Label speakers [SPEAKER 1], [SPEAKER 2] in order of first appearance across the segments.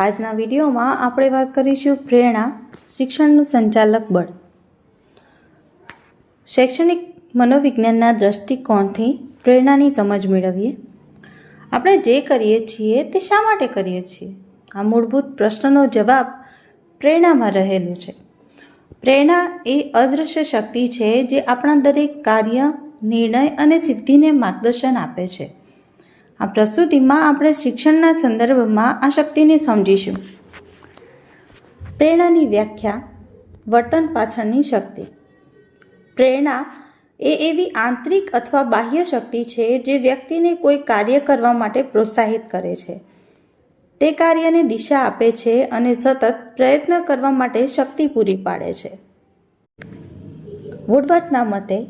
[SPEAKER 1] આજના વિડીયોમાં આપણે વાત કરીશું પ્રેરણા શિક્ષણનું સંચાલક બળ. શૈક્ષણિક મનોવિજ્ઞાનના દૃષ્ટિકોણથી પ્રેરણાની સમજ મેળવીએ. આપણે જે કરીએ છીએ તે શા માટે કરીએ છીએ? આ મૂળભૂત પ્રશ્નનો જવાબ પ્રેરણામાં રહેલું છે. પ્રેરણા એ અદૃશ્ય શક્તિ છે જે આપણા દરેક કાર્ય, નિર્ણય અને સિદ્ધિને માર્ગદર્શન આપે છે. આ પ્રસ્તુતિમાં આપણે શિક્ષણના સંદર્ભમાં આ શક્તિને સમજીશું. પ્રેરણાની વ્યાખ્યા, વર્તન પાછળની શક્તિ. પ્રેરણા એ એવી આંતરિક અથવા બાહ્ય શક્તિ છે જે વ્યક્તિને કોઈ કાર્ય કરવા માટે પ્રોત્સાહિત કરે છે. તે કાર્યને દિશા આપે છે અને સતત પ્રયત્ન કરવા માટે શક્તિ પૂરી પાડે છે. વુડવર્ડના મતે,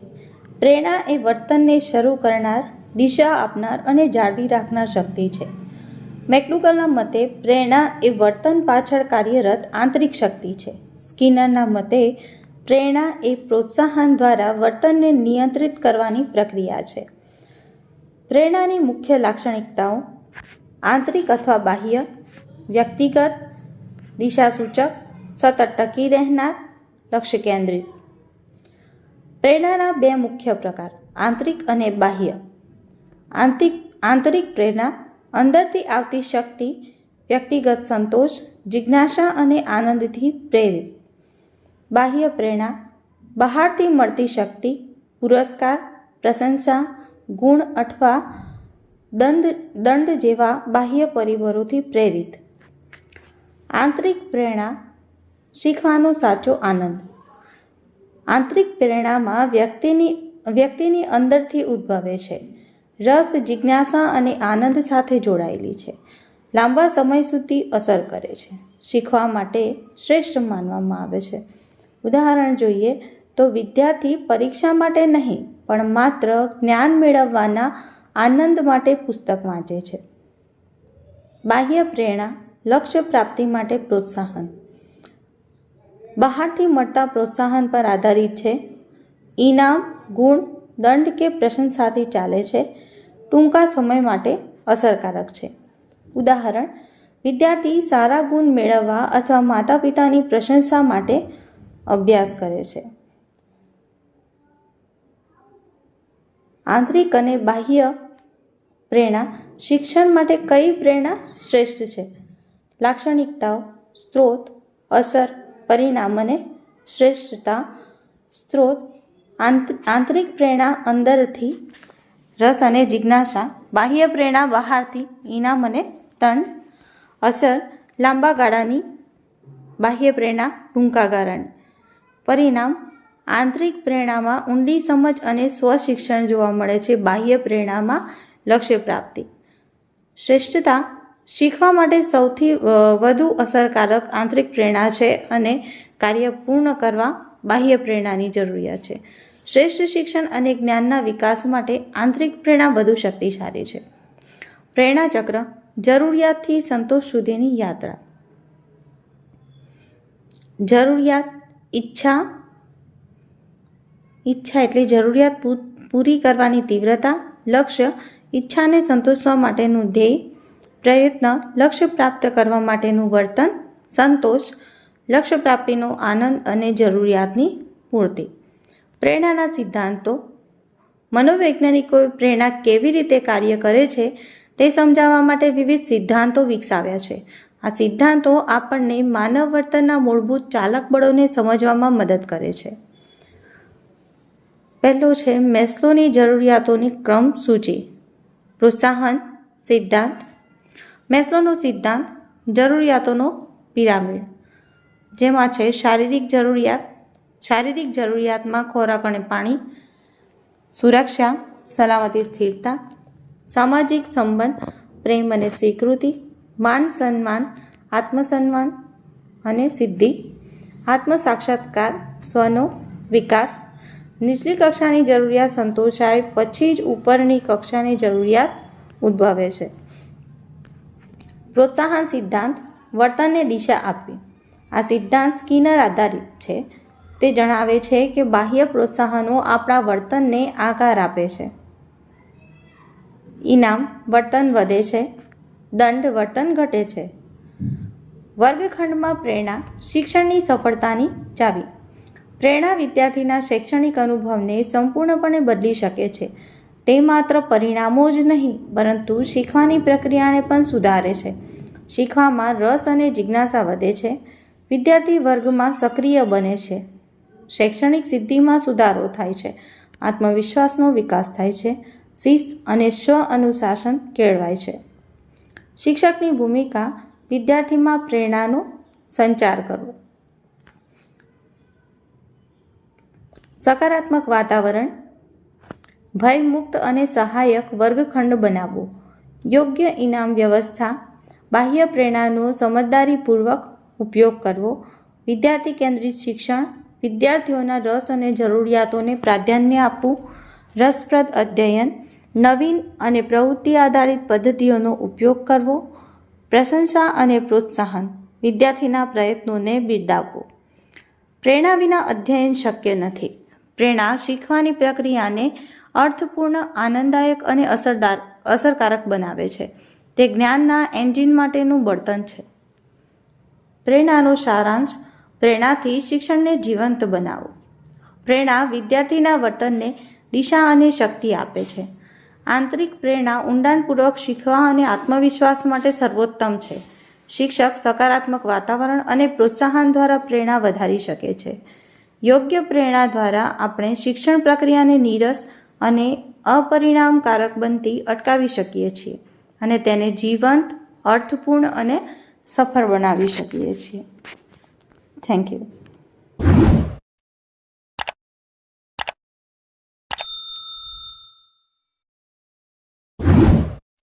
[SPEAKER 1] પ્રેરણા એ વર્તનને શરૂ કરનાર, દિશા આપનાર અને જાળવી રાખનાર શક્તિ છે. મેકડુગલના મતે, પ્રેરણા એ વર્તન પાછળ કાર્યરત આંતરિક શક્તિ છે. સ્કિનરના મતે, પ્રેરણા એ પ્રોત્સાહન દ્વારા વર્તનને નિયંત્રિત કરવાની પ્રક્રિયા છે. પ્રેરણાની મુખ્ય લાક્ષણિકતાઓ આંતરિક અથવા બાહ્ય, વ્યક્તિગત, દિશાસૂચક, સતત ટકી રહેનાર, લક્ષ્ય કેન્દ્રિત. પ્રેરણાના બે મુખ્ય પ્રકાર, આંતરિક અને બાહ્ય. આંતરિક આંતરિક પ્રેરણા, અંદરથી આવતી શક્તિ, વ્યક્તિગત સંતોષ, જિજ્ઞાસા અને આનંદથી પ્રેરિત. બાહ્ય પ્રેરણા, બહારથી મળતી શક્તિ, પુરસ્કાર, પ્રશંસા, ગુણ અથવા દંડ દંડ જેવા બાહ્ય પરિબળોથી પ્રેરિત. આંતરિક પ્રેરણા શીખવાનો સાચો આનંદ. આંતરિક પ્રેરણામાં વ્યક્તિની વ્યક્તિની અંદરથી ઉદ્ભવે છે. રસ, જિજ્ઞાસા અને આનંદ સાથે જોડાયેલી છે. લાંબા સમય સુધી અસર કરે છે. શીખવા માટે શ્રેષ્ઠ માનવામાં આવે છે. ઉદાહરણ જોઈએ તો વિદ્યાર્થી પરીક્ષા માટે નહીં, પણ માત્ર જ્ઞાન મેળવવાના આનંદ માટે પુસ્તક વાંચે છે. બાહ્ય પ્રેરણા, લક્ષ્ય પ્રાપ્તિ માટે પ્રોત્સાહન. બહારથી મળતા પ્રોત્સાહન પર આધારિત છે. ઇનામ ગુણ, દંડ કે પ્રશંસાથી ચાલે છે. ટૂંકા સમય માટે અસરકારક છે. ઉદાહરણ, વિદ્યાર્થી સારા ગુણ મેળવવા અથવા માતા પિતાની પ્રશંસા માટે અભ્યાસ કરે છે. આંતરિક અને બાહ્ય પ્રેરણા શિક્ષણ માટે કઈ પ્રેરણા શ્રેષ્ઠ છે? લાક્ષણિકતાઓ, સ્ત્રોત, અસર, પરિણામ અને શ્રેષ્ઠતા. સ્ત્રોત આંતરિક પ્રેરણા અંદરથી રસ અને જિજ્ઞાસા. બાહ્ય પ્રેરણા બહારથી ઇનામ અને તન. અસર, લાંબા ગાળાની બાહ્ય પ્રેરણા ટૂંકા ગાળાની પરિણામ આંતરિક પ્રેરણામાં ઊંડી સમજ અને સ્વશિક્ષણ જોવા મળે છે. બાહ્ય પ્રેરણામાં લક્ષ્ય પ્રાપ્તિ. શ્રેષ્ઠતા શીખવા માટે સૌથી વધુ અસરકારક આંતરિક પ્રેરણા છે અને કાર્ય પૂર્ણ કરવા બાહ્ય પ્રેરણાની જરૂરિયાત છે. શ્રેષ્ઠ શિક્ષણ અને જ્ઞાનના વિકાસ માટે આંતરિક પ્રેરણા વધુ શક્તિશાળી છે. પ્રેરણા ચક્ર જરૂરિયાતથી સંતોષ સુધીની યાત્રા. જરૂરિયાત, ઈચ્છા ઈચ્છા એટલે જરૂરિયાત પૂરી કરવાની તીવ્રતા, લક્ષ્ય, ઈચ્છાને સંતોષવા માટેનું ધ્યેય, પ્રયત્ન, લક્ષ્ય પ્રાપ્ત કરવા માટેનું વર્તન, સંતોષ, લક્ષ્ય પ્રાપ્તિનો આનંદ અને જરૂરિયાતની પૂર્તિ. પ્રેરણાના સિદ્ધાંતો. મનોવૈજ્ઞાનિકોએ પ્રેરણા કેવી રીતે કાર્ય કરે છે તે સમજાવવા માટે વિવિધ સિદ્ધાંતો વિકસાવ્યા છે. આ સિદ્ધાંતો આપણને માનવ વર્તનના મૂળભૂત ચાલક બળોને સમજવામાં મદદ કરે છે. પહેલો છે મેસ્લોની જરૂરિયાતોની ક્રમ સૂચિ. પ્રોત્સાહન સિદ્ધાંત. મેસ્લોનો સિદ્ધાંત જરૂરિયાતોનો પિરામિડ, જેમાં છે શારીરિક જરૂરિયાત, શારીરિક જરૂરિયાતમાં ખોરાક અને પાણી, સુરક્ષા, સલામતી, સ્થિરતા, સામાજિક સંબંધ, પ્રેમ અને સ્વીકૃતિ, માન સન્માન, આત્મસન્માન અને સિદ્ધિ. આત્મ સાક્ષાત્કાર સ્વનો વિકાસ નીચલી કક્ષાની જરૂરિયાત સંતોષાય, પછી જ ઉપરની કક્ષાની જરૂરિયાત ઉદ્ભવે છે. પ્રોત્સાહન સિદ્ધાંત વર્તનને દિશા આપવી. આ સિદ્ધાંત સ્કિનર આધારિત છે. તે જણાવે છે કે બાહ્ય પ્રોત્સાહનો આપણા વર્તનને આકાર આપે છે. ઇનામ વર્તન વધે છે. દંડ વર્તન ઘટે છે. વર્ગખંડમાં પ્રેરણા, શિક્ષણની સફળતાની ચાવી. પ્રેરણા વિદ્યાર્થીના શૈક્ષણિક અનુભવને સંપૂર્ણપણે બદલી શકે છે. તે માત્ર પરિણામો જ નહીં, પરંતુ શીખવાની પ્રક્રિયાને પણ સુધારે છે. શીખવામાં રસ અને જિજ્ઞાસા વધે છે. વિદ્યાર્થી વર્ગમાં સક્રિય બને છે. શૈક્ષણિક સિદ્ધિમાં સુધારો થાય છે. આત્મવિશ્વાસનો વિકાસ થાય છે. શિસ્ત અને સ્વ અનુશાસન કેળવાય છે. શિક્ષકની ભૂમિકા વિદ્યાર્થીમાં પ્રેરણાનો સંચાર કરવો. સકારાત્મક વાતાવરણ, ભયમુક્ત અને સહાયક વર્ગખંડ બનાવવો, યોગ્ય ઇનામ વ્યવસ્થા, બાહ્ય પ્રેરણાનો સમજદારીપૂર્વક ઉપયોગ કરવો, વિદ્યાર્થી કેન્દ્રિત શિક્ષણ, વિદ્યાર્થીઓના રસ અને જરૂરિયાતોને પ્રાધાન્ય આપવું, રસપ્રદ અધ્યયન, નવીન અને પ્રવૃત્તિ આધારિત પદ્ધતિઓનો ઉપયોગ કરવો, પ્રશંસા અને પ્રોત્સાહન વિદ્યાર્થીના પ્રયત્નોને બિરદાવવો. પ્રેરણા વિના અધ્યયન શક્ય નથી. પ્રેરણા શીખવાની પ્રક્રિયાને અર્થપૂર્ણ, આનંદદાયક અને અસરદાર અસરકારક બનાવે છે. તે જ્ઞાનના એન્જિન માટેનું બળતણ છે. પ્રેરણાનો સારાંશ પ્રેરણાથી શિક્ષણને જીવંત બનાવો. પ્રેરણા વિદ્યાર્થીના વર્તનને દિશા અને શક્તિ આપે છે. આંતરિક પ્રેરણા ઊંડાણપૂર્વક શીખવા અને આત્મવિશ્વાસ માટે સર્વોત્તમ છે. શિક્ષક સકારાત્મક વાતાવરણ અને પ્રોત્સાહન દ્વારા પ્રેરણા વધારી શકે છે. યોગ્ય પ્રેરણા દ્વારા આપણે શિક્ષણ પ્રક્રિયાને નીરસ અને અપરિણામકારક બનતી અટકાવી શકીએ છીએ અને તેને જીવંત, અર્થપૂર્ણ અને સફળ બનાવી શકીએ છીએ. Thank you